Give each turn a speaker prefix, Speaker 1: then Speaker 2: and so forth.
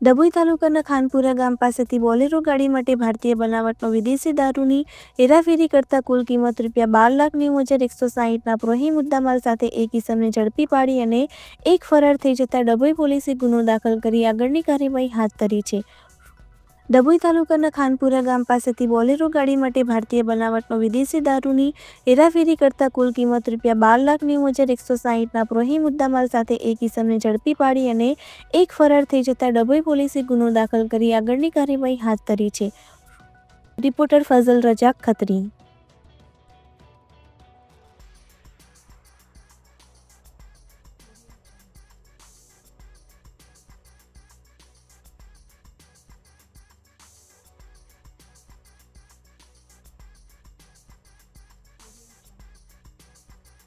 Speaker 1: ડભોઈ તાલુકાના ખાનપુરા ગામ પાસેથી બોલેરો ગાડી માટે ભારતીય બનાવટનો વિદેશી દારૂની હેરાફેરી કરતા કુલ કિંમત રૂપિયા બાર લાખ નેવું હજાર એકસો સાહીઠના પ્રોહી મુદ્દામાલ સાથે એક ઇસમને ઝડપી પાડી અને એક ફરાર થઈ જતા ડભોઈ પોલીસે ગુનો દાખલ કરી આગળની કાર્યવાહી હાથ ધરી છે. ડભોઈ તાલુકાના ખાનપુરા ગામ પાસેથી બોલેરો ગાડી માટે ભારતીય બનાવટનો વિદેશી દારૂની હેરાફેરી કરતા કુલ કિંમત રૂપિયા બાર લાખ નેવું હજાર એકસો સાહીઠના પ્રોહી મુદ્દામાલ સાથે એક ઇસમને ઝડપી પાડી અને એક ફરાર થઈ જતા ડભોઈ પોલીસે ગુનો દાખલ કરી આગળની કાર્યવાહી હાથ ધરી છે. રિપોર્ટર ફઝલ રજાક ખત્રી.